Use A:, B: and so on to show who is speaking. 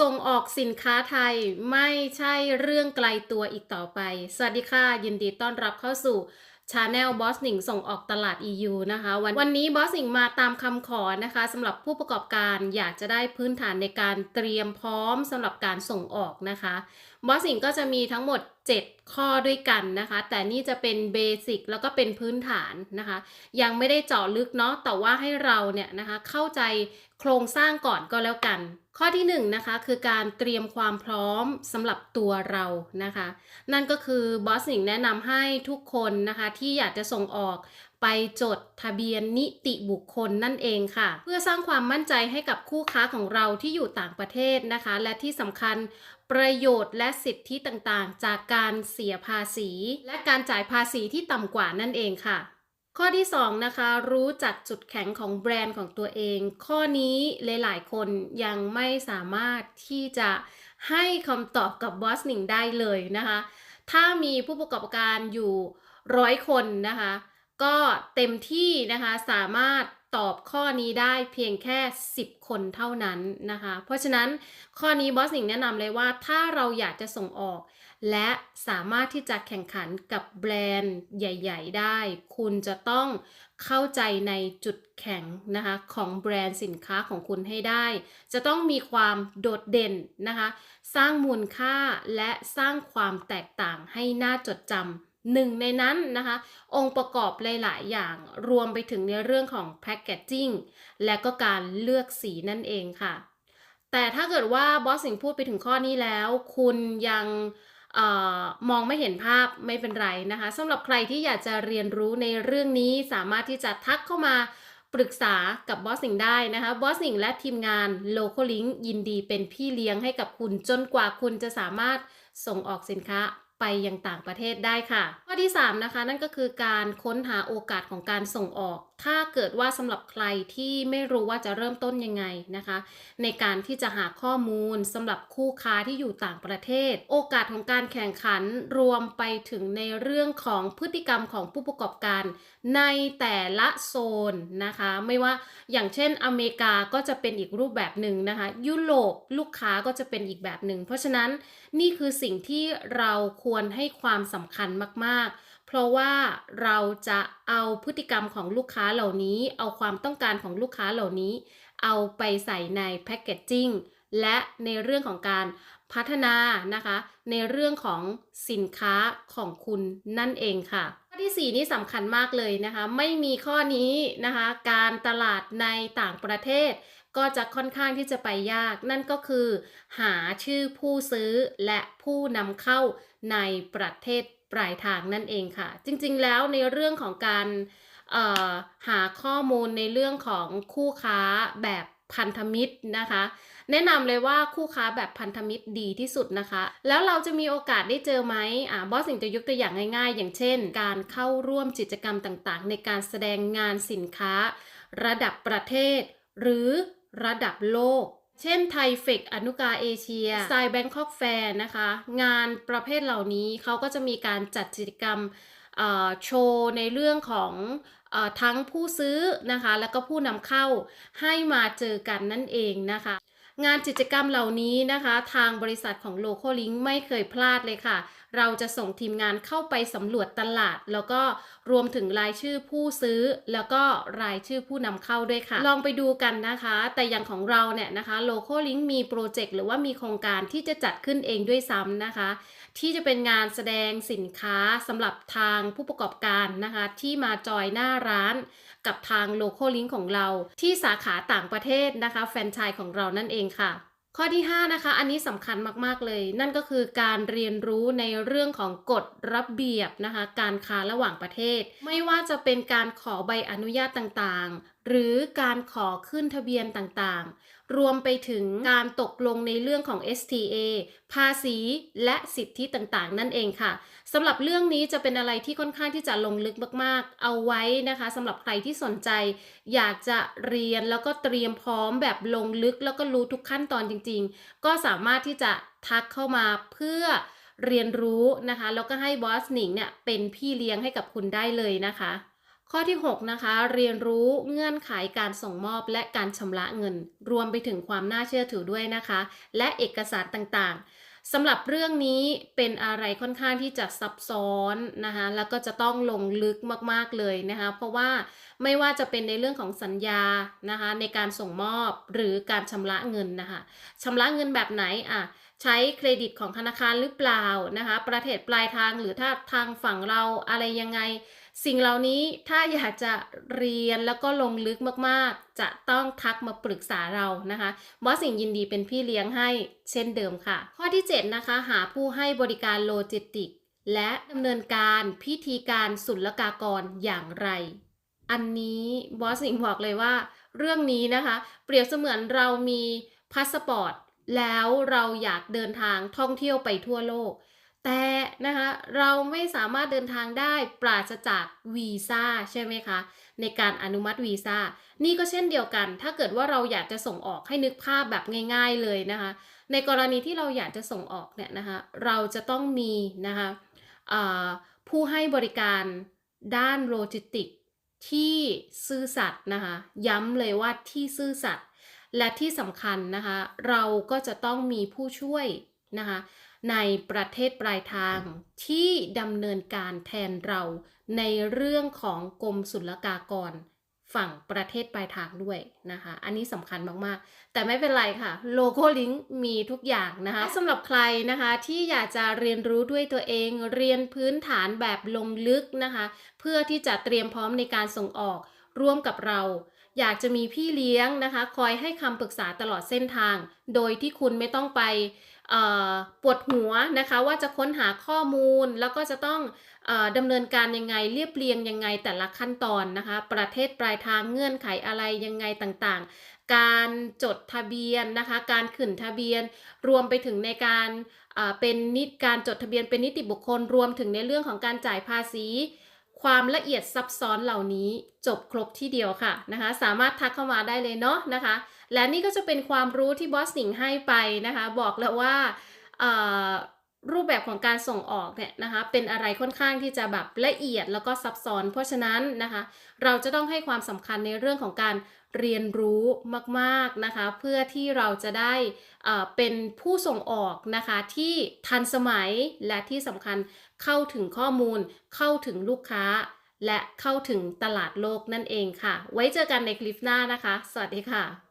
A: ส่งออกสินค้าไทยไม่ใช่เรื่องไกลตัวอีกต่อไป สวัสดีค่ะ ยินดีต้อนรับเข้าสู่ชาแนลบอสหนิงส่งออกตลาด EU นะคะ วันวันนี้บอสหนิงมาตามคำขอนะคะสำหรับผู้ประกอบการอยากจะได้พื้นฐานในการเตรียมพร้อมสำหรับการส่งออกนะคะ บอสหนิงก็จะมีทั้งหมด 7 ข้อด้วยกันนะคะ แต่นี่จะเป็นเบสิกแล้วก็เป็นพื้นฐานนะคะ ยังไม่ได้เจาะลึกเนาะแต่ว่าให้เราเนี่ยนะคะเข้าใจโครงสร้างก่อนก็แล้วกัน ข้อที่1นงนะคะคือการเตรียมความพร้อมสำหรับตัวเรานะคะ นั่นก็คือบอสหนิงแนะนำให้ทุกคนนะคะที่อยากจะส่งออก ไปจดทะเบียนนิติบุคคลนั่นเองค่ะ เพื่อสร้างความมั่นใจให้กับคู่ค้าของเราที่อยู่ต่างประเทศนะคะ และที่สำคัญประโยชน์และสิทธิต่างๆ จากการเสียภาษี และการจ่ายภาษีที่ต่ำกว่านั่นเองค่ะ ข้อที่ 2 นะคะ รู้จักจุดแข็งของแบรนด์ของตัวเอง ข้อนี้หลายๆ คนยังไม่สามารถที่จะให้คำตอบกับบอสหนิงได้เลยนะคะ ถ้ามีผู้ประกอบการอยู่ร้อยคนนะคะ ก็เต็มที่นะคะสามารถตอบข้อนี้ได้เพียงแค่ 10 คนเท่านั้นนะคะ เพราะฉะนั้นข้อนี้บอสหนิงแนะนำเลยว่าถ้าเราอยากจะส่งออก และสามารถที่จะแข่งขันกับแบรนด์ใหญ่ ๆ ได้ คุณจะต้องเข้าใจในจุดแข็งนะคะของแบรนด์สินค้าของคุณให้ได้ จะต้องมีความโดดเด่นนะคะ สร้างมูลค่าและสร้างความแตกต่างให้น่าจดจำ หนึ่งในนั้นนะคะ องค์ประกอบหลาย ๆ อย่างรวมไปถึงในเรื่องของแพ c เกจจิ้งและก็การเลือกสีนั่นเองค่ะ แต่ถ้าเกิดว่าบอสสิงพูดไปถึงข้อนี้แล้ว คุณยังออมองไม่เห็นภาพไม่เป็นไรนะคะสำหรับใครที่อยากจะเรียนรู้ในเรื่องนี้สามารถที่จะทักเข้ามาปรึกษากับบอสสิงได้นะคะบอสสิงและทีมงาน Local Link ยินดีเป็นพี่เลี้ยงให้กับคุณจนกว่าคุณจะสามารถส่งออกสินค้า ไปยังต่างประเทศได้ค่ะ ข้อที่ 3 นะคะ นั่นก็คือการค้นหาโอกาสของการส่งออกถ้าเกิดว่าสำหรับใครที่ไม่รู้ว่าจะเริ่มต้นยังไงนะคะ ในการที่จะหาข้อมูลสำหรับคู่ค้าที่อยู่ต่างประเทศ โอกาสของการแข่งขันรวมไปถึงในเรื่องของพฤติกรรมของผู้ประกอบการ ในแต่ละโซนนะคะ ไม่ว่าอย่างเช่นอเมริกาก็จะเป็นอีกรูปแบบหนึ่งนะคะ ยุโรปลูกค้าก็จะเป็นอีกแบบหนึ่ง เพราะฉะนั้นนี่คือสิ่งที่เราควรให้ความสำคัญมากๆ ราะว่าเราจะเอาพฤติกรรมของลูกค้าเหล่านี้ เอาความต้องการของลูกค้าเหล่านี้ เอาไปใส่ในแพ c เกจจิ้งและในเรื่องของการพัฒนานะคะ ในเรื่องของสินค้าของคุณนั่นเองค่ะ ข้อที่ 4 นี่สำคัญมากเลยนะคะ ไม่มีข้อนี้นะคะ การตลาดในต่างประเทศ ก็จะค่อนข้างที่จะไปยาก นั่นก็คือ หาชื่อผู้ซื้อและผู้นำเข้าในประเทศ ปลายทางนั่นเองค่ะ จริงๆแล้วในเรื่องของการหาข้อมูลในเรื่องของคู่ค้าแบบพันธมิตรนะคะ แนะนำเลยว่าคู่ค้าแบบพันธมิตรดีที่สุดนะคะ แล้วเราจะมีโอกาสได้เจอไหมอ่าบอสสิงจะยกตัวอย่างง่ายๆ อย่างเช่น การเข้าร่วมกิจกรรมต่างๆ ในการแสดงงานสินค้า ระดับประเทศ หรือระดับโลก เช่นไทยเฟกอนุกาเอเชียสไซแบงคอกแฟร์นะคะ งานประเภทเหล่านี้เขาก็จะมีการจัดกิจกรรมโชว์ในเรื่องของอทั้งผู้ซื้อนะคะ แล้วก็ผู้นำเข้าให้มาเจอกันนั่นเองนะคะ งานกิจกรรมเหล่านี้นะคะ ทางบริษัทของโลโคลิงไม่เคยพลาดเลยค่ะ เราจะส่งทีมงานเข้าไปสำรวจตลาด แล้วก็รวมถึงรายชื่อผู้ซื้อ แล้วก็รายชื่อผู้นำเข้าด้วยค่ะ ลองไปดูกันนะคะ แต่อย่างของเราเนี่ยนะคะ Local Link มีโปรเจกต์หรือว่ามีโครงการที่จะจัดขึ้นเองด้วยซ้ำนะคะ ที่จะเป็นงานแสดงสินค้าสำหรับทางผู้ประกอบการนะคะ ที่มาจอยหน้าร้าน กับทาง Local Link ของเรา ที่สาขาต่างประเทศนะคะ แฟรนไชส์ของเรานั่นเองค่ะ ข้อที่ 5 นะคะ อันนี้สำคัญมาก ๆ เลย นั่นก็คือการเรียนรู้ในเรื่องของกฎระเบียบนะคะ การค้าระหว่างประเทศ ไม่ว่าจะเป็นการขอใบอนุญาตต่างๆ หรือการขอขึ้นทะเบียนต่างๆ รวมไปถึงการตกลงในเรื่องของ STA ภาษีและสิทธิต่างๆ นั่นเองค่ะสำหรับเรื่องนี้จะเป็นอะไรที่ค่อนข้างที่จะลงลึกมากๆ เอาไว้นะคะสำหรับใครที่สนใจ อยากจะเรียนแล้วก็เตรียมพร้อมแบบลงลึกแล้วก็รู้ทุกขั้นตอนจริง ๆ ก็สามารถที่จะทักเข้ามาเพื่อเรียนรู้นะคะ แล้วก็ให้บอสหนิงเนี่ยเป็นพี่เลี้ยงให้กับคุณได้เลยนะคะ ข้อที่ 6 นะคะ เรียนรู้เงื่อนไขการส่งมอบและการชำระเงิน รวมไปถึงความน่าเชื่อถือด้วยนะคะ และเอกสารต่างๆสำหรับเรื่องนี้เป็นอะไรค่อนข้างที่จะซับซ้อนนะคะแล้วก็จะต้องลงลึกมากๆเลยนะคะเพราะว่าไม่ว่าจะเป็นในเรื่องของสัญญานะคะในการส่งมอบหรือการชำระเงินนะคะชำระเงินแบบไหนอะ ใช้เครดิตของธนาคารหรือเปล่านะคะ ประเทศปลายทางหรือถ้าทางฝั่งเราอะไรยังไง สิ่งเหล่านี้ถ้าอยากจะเรียนแล้วก็ลงลึกมากๆ จะต้องทักมาปรึกษาเรานะคะบอสสิ่งยินดีเป็นพี่เลี้ยงให้เช่นเดิมค่ะ ข้อที่ 7 นะคะ หาผู้ให้บริการโลจิสติก และดำเนินการพิธีการศุลกากรอย่างไร อันนี้บอสสิงบอกเลยว่า เรื่องนี้นะคะ เปรียบเสมือนเรามีพาสปอร์ต แล้วเราอยากเดินทางท่องเที่ยวไปทั่วโลก แต่นะคะเราไม่สามารถเดินทางได้ปราศจากวีซ่าใช่ไหมคะ ในการอนุมัติวีซ่า นี่ก็เช่นเดียวกัน ถ้าเกิดว่าเราอยากจะส่งออกให้นึกภาพแบบง่าย ๆเลยนะคะ ในกรณีที่เราอยากจะส่งออกเนี่ยนะคะ เราจะต้องมีนะคะผู้ให้บริการด้านโลจิสติกที่ซื่อสัตย์นะคะ ย้ำเลยว่าที่ซื่อสัตย์ และที่สำคัญนะคะ เราก็จะต้องมีผู้ช่วยนะคะในประเทศปลายทางที่ดำเนินการแทนเราในเรื่องของกรมศุลกากรฝั่งประเทศปลายทางด้วยนะคะ อันนี้สำคัญมาก ๆ แต่ไม่เป็นไรค่ะ โลโก้ลิงก์มีทุกอย่างนะคะสำหรับใครนะคะที่อยากจะเรียนรู้ด้วยตัวเอง เรียนพื้นฐานแบบลงลึกนะคะ เพื่อที่จะเตรียมพร้อมในการส่งออกร่วมกับเรา อยากจะมีพี่เลี้ยงนะคะ คอยให้คำปรึกษาตลอดเส้นทาง โดยที่คุณไม่ต้องไปปวดหัวนะคะว่าจะค้นหาข้อมูลแล้วก็จะต้องอดำเนินการยังไงเรียบเรียงยังไงแต่ละขั้นตอนนะคะ ประเทศปลายทางเงื่อนไขอะไรยังไงต่างๆ การจดทะเบียนนะคะ การขึ้นทะเบียนรวมไปถึงในการเอ่อเป็นนิตการจดทะเบียนเป็นนิติบุคคลรวมถึงในเรื่องของการจ่ายภาษี ความละเอียดซับซ้อนเหล่านี้จบครบที่เดียวค่ะนะคะสามารถทักเข้ามาได้เลยเนาะนะคะ และนี่ก็จะเป็นความรู้ที่บอสหนิงให้ไปนะคะ บอกแล้วว่า รูปแบบของการส่งออกเนี่ยนะคะเป็นอะไรค่อนข้างที่จะแบบละเอียดแล้วก็ซับซ้อน เพราะฉะนั้นนะคะ เราจะต้องให้ความสำคัญในเรื่องของการเรียนรู้มากๆนะคะ เพื่อที่เราจะได้เอ่อเป็นผู้ส่งออกนะคะที่ทันสมัยและที่สำคัญเข้าถึงข้อมูล เข้าถึงลูกค้า และเข้าถึงตลาดโลกนั่นเองค่ะ ไว้เจอกันในคลิปหน้านะคะ สวัสดีค่ะ